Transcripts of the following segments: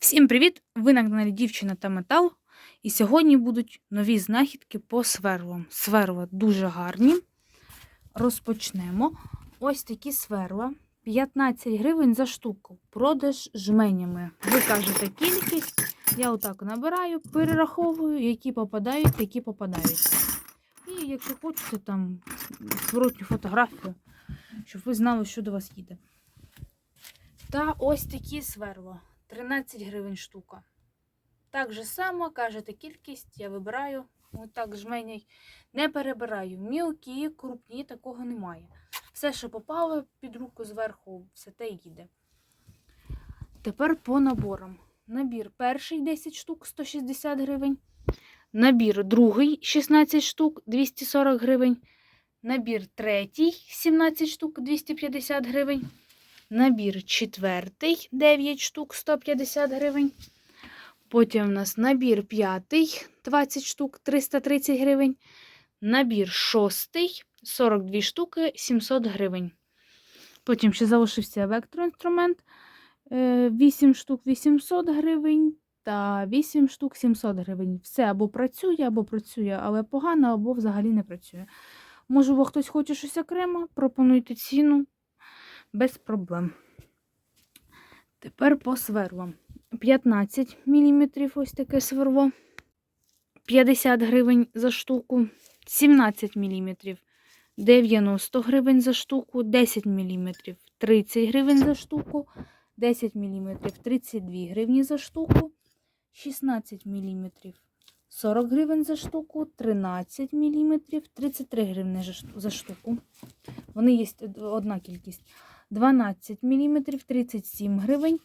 Всім привіт! Ви на каналі Дівчина та Метал. І сьогодні будуть нові знахідки по сверлам. Сверла дуже гарні. Розпочнемо. Ось такі сверла. 15 гривень за штуку. Продаж жменями. Ви кажете кількість. Я отак набираю, перераховую, які попадають, такі попадають. І якщо хочете, там зворотню фотографію, щоб ви знали, що до вас їде. Та ось такі сверла. 13 гривень штука. Так же само, кажете кількість, я вибираю. Отак жменяй. Не перебираю. Мілкі, крупні, такого немає. Все, що попало під руку зверху, все те їде. Тепер по наборам. Набір перший 10 штук 160 гривень. Набір другий 16 штук 240 гривень. Набір третій 17 штук 250 гривень. Набір четвертий 9 штук 150 гривень. Потім у нас набір п'ятий 20 штук 330 гривень. Набір шостий 42 штуки 700 гривень. Потім ще залишився електроінструмент 8 штук 800 гривень та 8 штук 700 гривень. Все або працює, або працює, але погано, або взагалі не працює. Можливо, хтось хоче щось окремо, пропонуйте ціну без проблем. Тепер по сверлам. 15 мм ось таке сверло. 50 гривень за штуку. 17 мм. 90 гривень за штуку. 10 мм. 30 гривень за штуку. 10 мм. 32 гривні за штуку. 16 мм. 40 гривень за штуку, 13 мм, 33 гривні за штуку. Вони є одна кількість. 12 мм 37 гривень,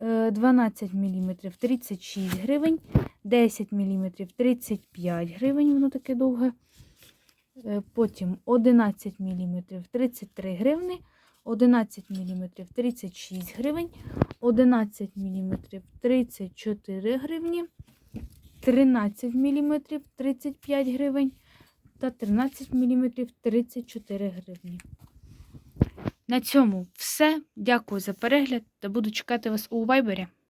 12 мм 36 гривень, 10 мм 35 гривень, воно таке довге. Потім 11 мм 33 гривні, 11 мм 36 гривень, 11 мм 34 гривні, 13 мм 35 гривень та 13 мм 34 гривні. На цьому все. Дякую за перегляд та буду чекати вас у вайбері.